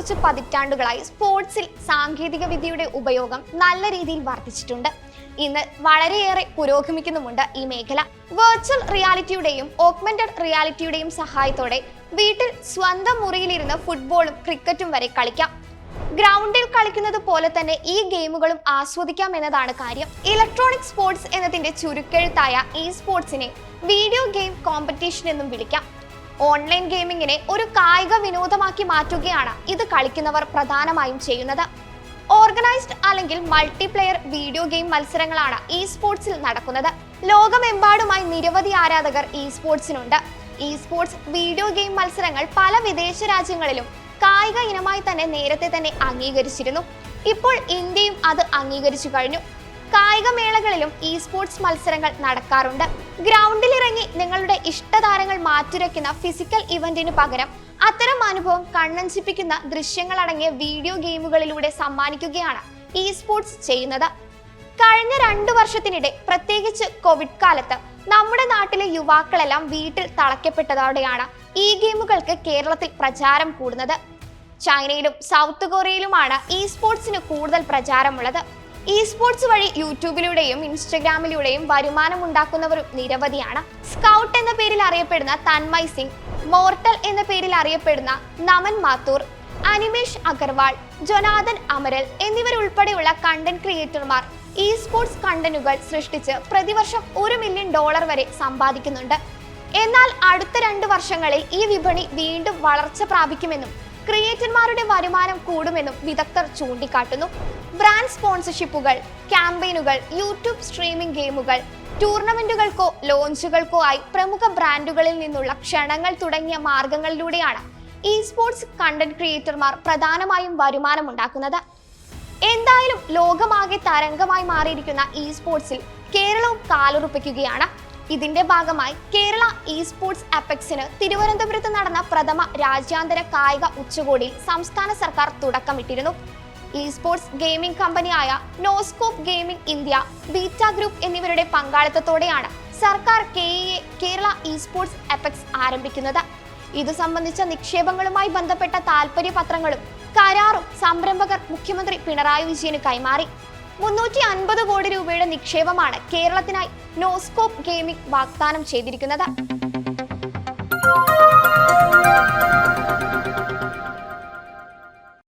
കുറച്ച് പതിറ്റാണ്ടുകളായി സ്പോർട്സിൽ സാങ്കേതിക വിദ്യയുടെ ഉപയോഗം നല്ല രീതിയിൽ വർദ്ധിച്ചിട്ടുണ്ട്. ഇന്ന് വളരെയേറെ പുരോഗമിക്കുന്നുമുണ്ട് ഈ മേഖല. വെർച്വൽ റിയാലിറ്റിയുടെയും ഓഗ്മെന്റഡ് റിയാലിറ്റിയുടെയും സഹായത്തോടെ വീട്ടിൽ സ്വന്തം മുറിയിലിരുന്ന് ഫുട്ബോളും ക്രിക്കറ്റും വരെ കളിക്കാം. ഗ്രൗണ്ടിൽ കളിക്കുന്നത് പോലെ തന്നെ ഈ ഗെയിമുകളും ആസ്വദിക്കാം എന്നതാണ് കാര്യം. ഇലക്ട്രോണിക് സ്പോർട്സ് എന്നതിന്റെ ചുരുക്കെഴുത്തായ ഇ സ്പോർട്സിനെ വീഡിയോ ഗെയിം കോമ്പറ്റീഷൻ എന്നും വിളിക്കാം. ഓൺലൈൻ ഗെയിമിങ്ങിനെ ഒരു കായിക വിനോദമാക്കി മാറ്റുകയാണ് ഇത് കളിക്കുന്നവർ പ്രധാനമായും ചെയ്യുന്നത്. ഓർഗനൈസ്ഡ് അല്ലെങ്കിൽ മൾട്ടിപ്ലെയർ വീഡിയോ ഗെയിം മത്സരങ്ങളാണ് ഇ സ്പോർട്സിൽ നടക്കുന്നത്. ലോകമെമ്പാടുമായി നിരവധി ആരാധകർ ഇ സ്പോർട്സിനുണ്ട് ഇ സ്പോർട്സ് വീഡിയോ ഗെയിം മത്സരങ്ങൾ പല വിദേശ രാജ്യങ്ങളിലും കായിക ഇനമായി തന്നെ നേരത്തെ തന്നെ അംഗീകരിച്ചിരുന്നു. ഇപ്പോൾ ഇന്ത്യയും അത് അംഗീകരിച്ചു കഴിഞ്ഞു. കായിക മേളകളിലും ഇ സ്പോർട്സ് മത്സരങ്ങൾ നടക്കാറുണ്ട്. ഗ്രൗണ്ടിലിറങ്ങി നിങ്ങളുടെ ഇഷ്ടതാരങ്ങൾ മാറ്റുരയ്ക്കുന്ന ഫിസിക്കൽ ഇവന്റിന് പകരം അത്തരം അനുഭവം കണ്ണഞ്ചിപ്പിക്കുന്ന ദൃശ്യങ്ങളടങ്ങിയ വീഡിയോ ഗെയിമുകളിലൂടെ സമ്മാനിക്കുകയാണ് ഇ സ്പോർട്സ് ചെയ്യുന്നത്. കഴിഞ്ഞ രണ്ടു വർഷത്തിനിടെ പ്രത്യേകിച്ച് കോവിഡ് കാലത്ത് നമ്മുടെ നാട്ടിലെ യുവാക്കളെല്ലാം വീട്ടിൽ തളയ്ക്കപ്പെട്ടതോടെയാണ് ഈ ഗെയിമുകൾക്ക് കേരളത്തിൽ പ്രചാരം കൂടുന്നത്. ചൈനയിലും സൗത്ത് കൊറിയയിലുമാണ് ഇ സ്പോർട്സിന് കൂടുതൽ പ്രചാരമുള്ളത്. ഈ സ്പോർട്സ് വഴി യൂട്യൂബിലൂടെയും ഇൻസ്റ്റഗ്രാമിലൂടെയും വരുമാനം ഉണ്ടാക്കുന്നവരും നിരവധിയാണ്. സ്കൗട്ട് എന്ന പേരിൽ അറിയപ്പെടുന്ന തന്മയ് സിംഗ് മോർട്ടൽ എന്ന പേരിൽ അറിയപ്പെടുന്ന നമൻ മാത്തൂർ അനിമേഷ് അഗർവാൾ ജൊനാഥൻ അമരൽ എന്നിവരുൾപ്പെടെയുള്ള കണ്ടന്റ് ക്രിയേറ്റർമാർ ഇ സ്പോർട്സ് കണ്ടന്റുകൾ സൃഷ്ടിച്ച് പ്രതിവർഷം ഒരു മില്യൺ ഡോളർ വരെ സമ്പാദിക്കുന്നുണ്ട്. എന്നാൽ അടുത്ത രണ്ട് വർഷങ്ങളിൽ ഈ വിപണി വീണ്ടും വളർച്ച പ്രാപിക്കുമെന്നും ക്രിയേറ്റർമാരുടെ വരുമാനം കൂടുമെന്നും വിദഗ്ധർ ചൂണ്ടിക്കാട്ടുന്നു. ബ്രാൻഡ് സ്പോൺസർഷിപ്പുകൾ ക്യാമ്പയിനുകൾ യൂട്യൂബ് സ്ട്രീമിംഗ് ഗെയിമുകൾ ടൂർണമെന്റുകൾക്കോ ലോഞ്ചുകൾക്കോ ആയി പ്രമുഖ ബ്രാൻഡുകളിൽ നിന്നുള്ള ക്ഷണങ്ങൾ തുടങ്ങിയ മാർഗങ്ങളിലൂടെയാണ് ഇ സ്പോർട്സ് കണ്ടന്റ് ക്രിയേറ്റർമാർ പ്രധാനമായും വരുമാനം ഉണ്ടാക്കുന്നത് എന്തായാലും ലോകമാകെ തരംഗമായി മാറിയിരിക്കുന്ന ഇ സ്പോർട്സിൽ കേരളവും കാലുറപ്പിക്കുകയാണ്. ഇതിന്റെ ഭാഗമായി കേരള ഇ സ്പോർട്സ് അപെക്സിന് തിരുവനന്തപുരത്ത് നടന്ന പ്രഥമ രാജ്യാന്തര കായിക ഉച്ചകോടിയിൽ സംസ്ഥാന സർക്കാർ തുടക്കമിട്ടിരുന്നു. ഇ സ്പോർട്സ് ഗെയിമിംഗ് കമ്പനിയായ Noscope gaming India beta group എന്നിവരുടെ പങ്കാളിത്തത്തോടെയാണ് സർക്കാർ K A Kerala E sports apex ആരംഭിക്കുന്നത്. ഇത് സംബന്ധിച്ച നിക്ഷേപങ്ങളുമായി ബന്ധപ്പെട്ട താൽപര്യപത്രങ്ങളും കരാറും സംരംഭകർ മുഖ്യമന്ത്രി പിണറായി വിജയന് കൈമാറി. മുന്നൂറ്റി അൻപത് കോടി രൂപയുടെ നിക്ഷേപമാണ് കേരളത്തിനായി നോസ്കോപ്പ് ഗെയിമിംഗ് വാഗ്ദാനം ചെയ്തിരിക്കുന്നത്.